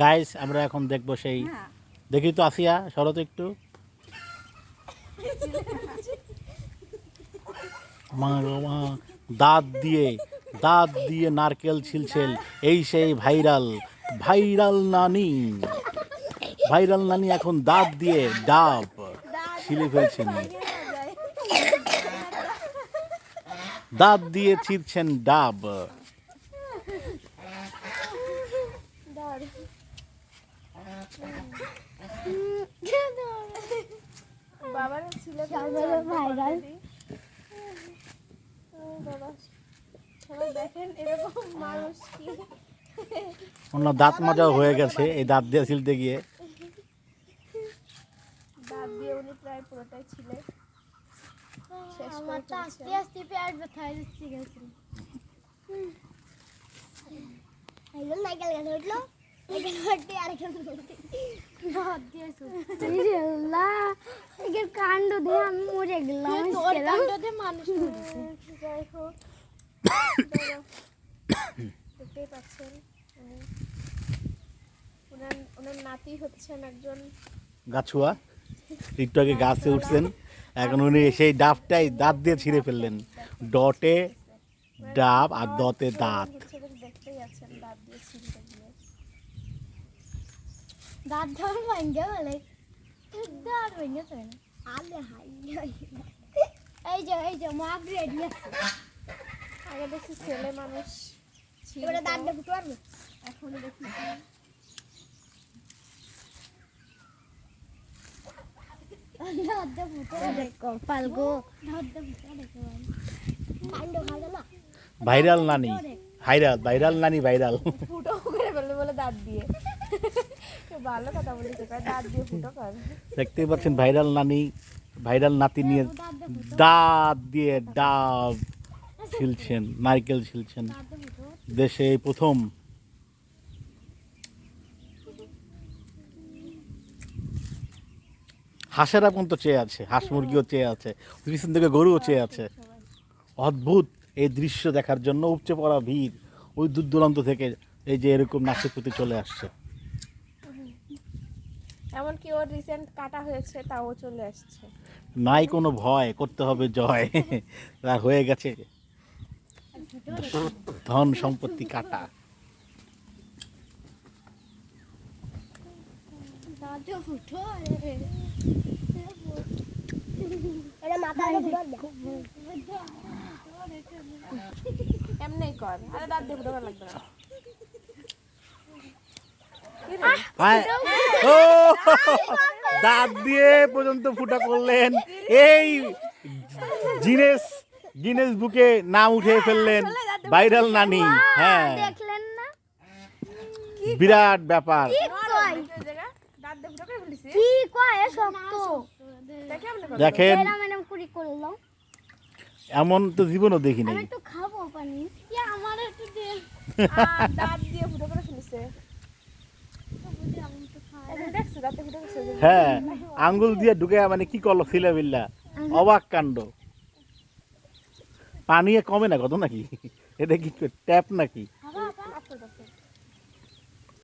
Guys আমরা এখন দেখব সেই দেখি তো আসিয়া, শরৎ একটু। দাঁত দিয়ে দাঁত দিয়ে নারকেল ছিলছেল, এই সেই ভাইরাল ভাইরাল নানি। ভাইরাল নানি এখন দাঁত দিয়ে ডাব ছিলে ফেলছেন। দাঁত দিয়ে ছিঁড়ছেন ডাব। দাঁত মাজাও হয়ে গেছে, এই দাঁত দিয়ে ছিলতে গিয়ে। দাঁত দিয়ে উনি প্রায় পুরোটাই ছিলে শেষ আস্তে আস্তে পেট ব্যথা হয়ে কাণ্ড দিয়ে আমি মরে গেলাম তোর কাণ্ড দিয়ে মানুষ যাই হোক। দেখতেই পাচ্ছেন ওনার ওনার নাতি হচ্ছেন একজন গাছুয়া। একটু আগে গাছে উঠছেন। এখন উনি সেই ডাবটাই দাঁত দিয়ে ছিঁড়ে ফেললেন। ডটে ডাব আর দতে দাঁত হচ্ছে বেশ দেখতেই আছেন দাঁত দিয়ে ছিলতে গিয়ে দাঁত ধর ভাঙ্গে বলে দাঁত ভেঙে তো আলে হাই এই যে এই যে মাগ রেডি আগে দেখছি ছেলে মানুষ। এবারে দাঁত দিয়ে ফুটে পারবে এখন দেখি। দেখো দেখো না ভাইরাল নানি ভাইরাল ভাইরাল নানি ভাইরাল। ফুটো করে ফেলবে বলে দাঁত দিয়ে। ভালো কথা বলেছে দাঁত দিয়ে ফুটো কর। দেখতেই পাচ্ছেন ভাইরাল নানি ভাইরাল নাতি নিয়ে দাঁত দিয়ে ডাব ছিলছেন নারকেল ছিলছেন। দেশে এই প্রথম। হাঁসেরা পর্যন্ত চেয়ে আছে হাঁস মুরগিও চেয়ে আছে পিছন থেকে গরুও চেয়ে আছে। অদ্ভুত। এই দৃশ্য দেখার জন্য উপচে পড়া ভিড় ওই দূর দূরান্ত থেকে এই যে এরকম নাচের প্রতি চলে আসছে। এমনকি ওর রিসেন্ট কাটা হয়েছে তাও চলে আসছে। নাই কোনো ভয় করতে হবে জয়। তা হয়ে গেছে। ধন সম্পত্তি কাটা। দাঁত এমনি কর আরে দাঁত দিয়ে ফুটো লাগবে না। দাঁত দিয়ে পর্যন্ত ফুটা করলেন। এই জিনেস গিনেস বুকে নাম উঠে ফেললেন ভাইরাল নানি হ্যাঁ। বিরাট ব্যাপার। কি এমন তো জীবনও দেখি নাই। একটু খাব পানি। ইয়া আমার একটু দে। দাঁত দিয়ে ফুটো করে ফেলিছে। আমি একটু খাই এখন দেখছ দাঁতে ফুটো করছে যে। হ্যাঁ আঙ্গুল দিয়ে ঢুকে মানে কি করল সিলাবিল্লা অবাক কাণ্ড। পানি কমে না কত নাকি? এটা কি ট্যাপ নাকি?